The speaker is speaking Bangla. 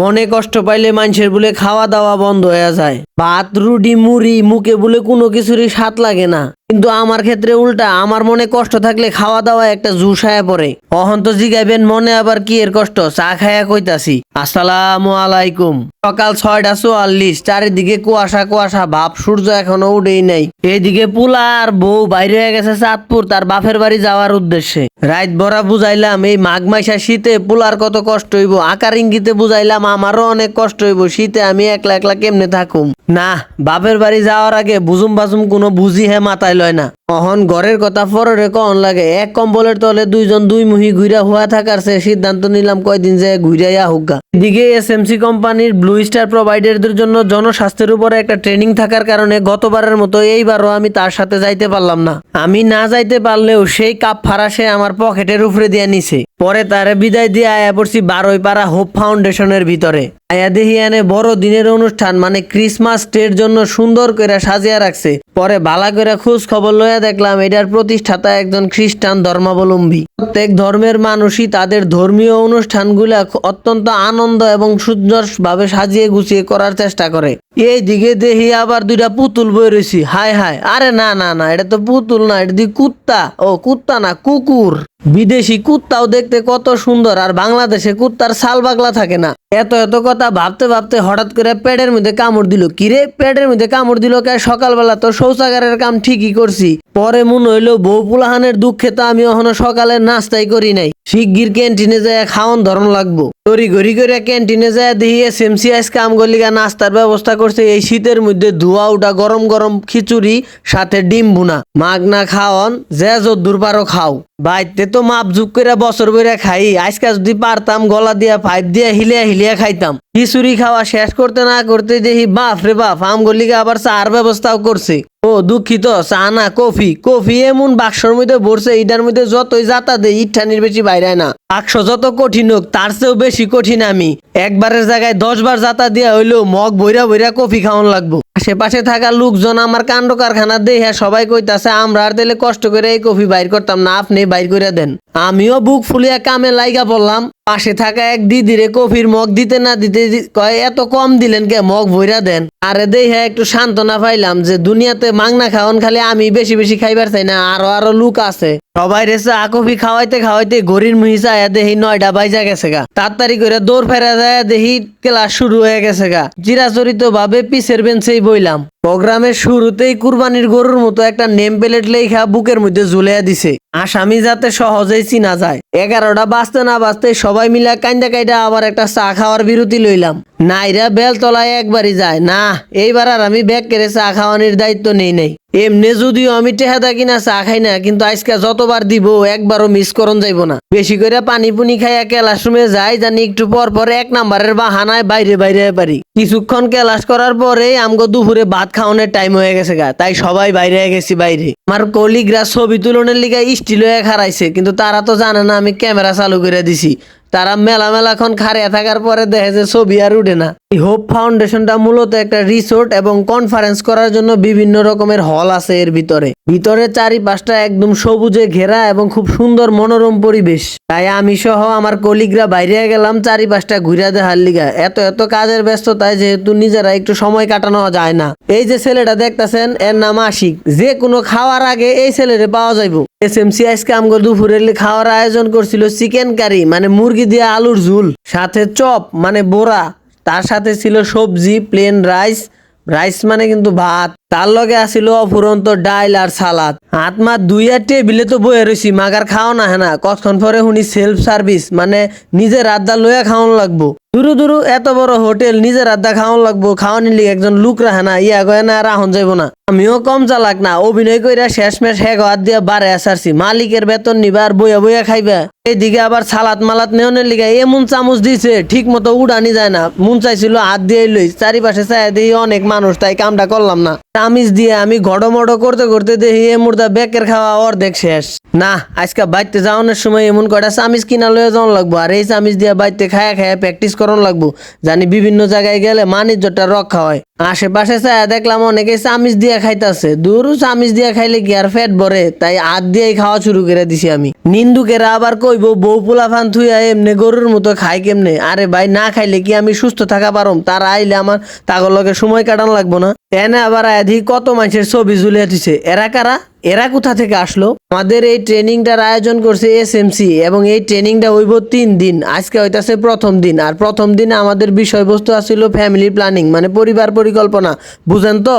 মনে কষ্ট পাইলে মানুষের বলে খাওয়া দাওয়া বন্ধ হয়ে যায়। ভাত, রুটি, মুড়ি, মুখে বলে কোনো কিছুরই স্বাদ লাগে না। কিন্তু আমার ক্ষেত্রে উল্টা, আমার মনে কষ্ট থাকলে খাওয়া দাওয়া একটা জুসায়া পড়ে। অহন তো জিগাইবেন, মনে আবার কি এর কষ্ট? চা খায়া কইতাছি। আসসালামু আলাইকুম। সকাল ছয়টা চুয়াল্লিশ, চারিদিকে কুয়াশা কুয়াশা, ভাব সূর্য এখনও উঠেই নাই। এইদিকে পুলা আর বউ বাইরে হয়ে গেছে চাঁদপুর, তার বাপের বাড়ি যাওয়ার উদ্দেশ্যে। রাত ভরা বুঝাইলাম, এই মাঘ মাইশা শীতে পুলার কত কষ্ট হইব, আকার ইঙ্গিতে বুঝাইলাম, আমারও অনেক কষ্ট হইব, শীতে আমি একলা একলা কেমনে থাকুম? না, বাপের বাড়ি যাওয়ার আগে বুজুম বাজুম কোনো বুঝি হে মাথায় লয় না অহন ঘরের কথা পরে কন লাগে। এক কম্বলের তলে দুইজন দুই মুহি ঘুরা হওয়া থাকার সে সিদ্ধান্ত নিলাম কয়দিন যে ঘুরাইয়া হুগা। এদিকে এসএমসি কোম্পানির ব্লু স্টার প্রোভাইডারদের জন্য জনস্বাস্থ্যের উপরে একটা ট্রেনিং থাকার কারণে গতবারের মতো এইবারও আমি তার সাথে যাইতে পারলাম না। আমি না যাইতে পারলেও সেই কাপ ফারাসে আমার পকেটের উপরে দিয়ে নিছে। পরে তারে বিদায় দিয়ে আয়া পড়ছি বারোই পাড়া হোপ ফাউন্ডেশনের ভিতরে। আয়া দেখি এনে বড় দিনের অনুষ্ঠান মানে ক্রিসমাস ডের জন্য সুন্দর করে সাজিয়া রাখছে। পরে ভালা করে খোঁজ খবর লইয়া দেখলাম এটার প্রতিষ্ঠাতা একজন খ্রিস্টান ধর্মাবলম্বী। প্রত্যেক ধর্মের মানুষই তাদের ধর্মীয় অনুষ্ঠানগুলা অত্যন্ত আনন্দ এবং সুন্দর ভাবে সাজিয়ে গুছিয়ে করার চেষ্টা করে। এই দিকে দেখি আবার দুইটা পুতুল বই রয়েছি হায় হায়, আরে না না না, এটা তো পুতুল না, এটা দিয়ে কুত্তা। ও, কুত্তা না, কুকুর। বিদেশি কুত্তাও দেখতে কত সুন্দর, আর বাংলাদেশে কুত্তার সাল বাগলা থাকে না। এত এত কথা ভাবতে ভাবতে হঠাৎ করে পেটের মধ্যে কামড় দিল। কিরে, পেটের মধ্যে কামড় দিল কে? সকালবেলা তো শৌচাগারের কাম ঠিকই করছি। পরে মনে হইল, বউ পুলাহানের দুঃখে তো আমি এখনও সকালে নাস্তাই করি নাই। শিগগির ক্যান্টিনে যায় খাওয়ান ধরন লাগবো। তরি ঘড়ি করে ক্যান্টিনে যায় এসএমসি আইস কাম গলিগা নাস্তার ব্যবস্থা করছে। এই শীতের মধ্যে ধোয়া উঠা গরম গরম খিচুড়ি, সাথে ডিম ভুনা। মাগনা খাওয়ান, যে যদ্দুর পারো খাও। বাইতে তো মাপ ঝুক করে বছর করে খাই। আজকে যদি পারতাম, গলা দিয়া পাইপ দিয়া হিলিয়া হিলিয়া খাইতাম। খিচুড়ি খাওয়া শেষ করতে না করতে দেখি, বাপ রে বাপ, আম গলিগা আবার চার ব্যবস্থাও করছে। ও, দুঃখিত, চা না, কফি। কফি এমন বাক্সর মধ্যে ভরছে এটার মধ্যে যতই যাতা দেয় ইটানির বেশি বাইরে না। বাক্স যত কঠিন হোক, তার চেয়েও বেশি কঠিন আমি। একবারের জায়গায় দশ বার যাতা দিয়া হইলেও মগ বইরা বইরা কফি খাওয়ান লাগবো। আশেপাশে থাকা লোকজন আমার কাণ্ড কারখানা দেখে সবাই কইতাছে, আমরা আর দিলে কষ্ট করে এই কফি বাইর করতাম না, আপনি বাইর করে দেন। আমিও বুক ফুলিয়া কামে লাইগা বললাম পাশে থাকা এক দিদিরে কফির মগ দিতে না দিতে কয়, এত কম দিলেন কে? মগ ভইরা দেন। আরে দেখে একটু সান্ত্বনা পাইলাম যে দুনিয়াতে মাংনা খাওয়ান খালি আমি বেশি বেশি খাইবার চাই না, আরও আরও লোক আছে। সবাই রেছে আ কফি খাওয়াইতে খাওয়াইতে গরির মুহিসা দেখি নয়টা বাইজা গেছে গা। তাড়াতাড়ি করে দৌড় ফেরা যায় দেহি ক্লাস শুরু হয়ে গেছে গা। চিরাচরিত ভাবে পিসের বেঞ্চেই বইলাম। প্রোগ্রামের শুরুতেই কুরবানির গরুর মতো একটা নেম প্লেট লেখা বুকের মধ্যে ঝুলিয়া দিছে। আসামি যাতে সহজেই চিনা যায়। এগারোটা বাঁচতে না বাঁচতে সবাই মিলে কাইন্দা কাইডা আবার একটা চা খাওয়ার বিরতি লইলাম। নাইরা বেলতলায় একবারই যায়। না, এইবার আর আমি ব্যাগ কেড়ে চা খাওয়ানির দায়িত্ব নেই, নাই। এমনি যদিও আমি টেহা থাকি না চা খাই না, কিন্তু আজকে যতবার দিব, একবারও মিস করন যাইব না। বেশি করে পানি পুনি খাইয়া ক্লাসরুমে যাই, জানি একটু পর পর এক নাম্বারের বাহানায় বাইরে বাইরে পারি। কিছুক্ষণ ক্লাস করার পরে আমগো দুপুরে ভাত খাওয়ানোর টাইম হয়ে গেছে গা, তাই সবাই বাইরে গেছি বাইরে। আমার কলিগরা ছবি তুলনের লিগে স্টিল হয়ে খারাইছে কিন্তু তারা তো জানে না আমি ক্যামেরা চালু করে দিছি। তারা মেলা মেলাক্ষণ খাড়িয়া থাকার পরে দেখে যে ছবি আর উঠে না। এই হোপ ফাউন্ডেশনটা মূলত একটা রিসোর্ট এবং কনফারেন্স করার জন্য বিভিন্ন রকমের হল আছে এর ভিতরে। ভিতরে চারিপাশটা একদম সবুজে ঘেরা এবং খুব সুন্দর মনোরম পরিবেশ। তাই আমি সহ আমার কলিগরা বাইরে গেলাম, চারিপাশটা ঘুরে দেখার লিগা। এত এত কাজের ব্যস্ততায় যেহেতু নিজেরা একটু সময় কাটানো যায় না। এই যে ছেলেটা দেখতাছেন, এর নাম আশিক। যে কোনো খাওয়ার আগে এই ছেলেরে পাওয়া যাইব। এসএমসি আজকে আমগো দুপুরের খাওয়ার আয়োজন করছিল চিকেন কারি মানে মুরগি দিয়ে আলুর ঝুল, সাথে চপ মানে বোরা তার সাথে ছিল সবজি প্লেন রাইস রাইস মানে কিন্তু ভাত। তার লগে আসিল অফুরন্ত ডাইল আর সালাদ। হাত মা দুই আর টেবিলে তো বয়ে রয়েছি মাগার খাও না হ্যাঁ না কতক্ষণ পরে শুনি সেলফ সার্ভিস মানে নিজে রাতদা লইয়া খাওয়ান লাগবো। দুরু দুরু এত বড় হোটেল নিজে রাতদা খাওয়ান লাগবো। খাওয়ানি লিগে একজন লুক রাখে না, ইয়া গয় না রাহন যাইব না। আমিও কম চালাক না, অভিনয় কইরা শেষমেশ হেগ হাত দিয়া বারে আসারছি মালিকের বেতন নিবা আর বইয়া বইয়া খাইবা। এইদিকে আবার সালাত মালাত নেওয়ানের লিগে এমন চামচ দিছে ঠিক মতো উড়ানি যায় না। মন চাইছিল হাত দিয়ে লই, চারিপাশে চাই দিয়ে অনেক মানুষ, তাই কামটা করলাম না। চামিচ দিয়ে আমি ঘড়মড় করতে করতে দেখি এ মুর্দা বেকের খাওয়া দেখ শেষ। না, আজকে বাইতে যাওয়ানোর সময় এমন কটা সামিজ কিনা লয়ে যাওয়ান লাগবো, আর এই সামিজ দিয়ে বাইতে খায়া খায়া প্র্যাকটিস করন লাগবো, জানি বিভিন্ন জায়গায় গেলে মানিজ্যটা রক্ষা হয়। আশেপাশে চায়া দেখলাম অনেকে চামিচ দিয়া খাইতেছে। দূর চামিচ দিয়া খাইলে কি আর ফেট ভরে? তাই হাত দিয়েই খাওয়া শুরু করে দিছি আমি। নিন্দুকেরা আবার কইব, বউ পোলা ফান থুইয়া এমনি গরুর মতো খাই কেমনে? আরে ভাই, না খাইলে কি আমি সুস্থ থাকা পারম? তার আইলে আমার তাগর লগে সময় কাটানো লাগবো না? এনে আবার আধি কত মানুষের ছবি ঝুলিয়ে দিছে। এরা কারা? এরা কোথা থেকে আসলো? আমাদের এই ট্রেনিংটার আয়োজন করছে এস এসএমসি এবং এই ট্রেনিংটা হইব তিন দিন। আজকে হইতাছে প্রথম দিন। আর প্রথম দিনে আমাদের বিষয়বস্তু আসছিল ফ্যামিলি প্ল্যানিং মানে পরিবার পরিকল্পনা। বুঝেন তো?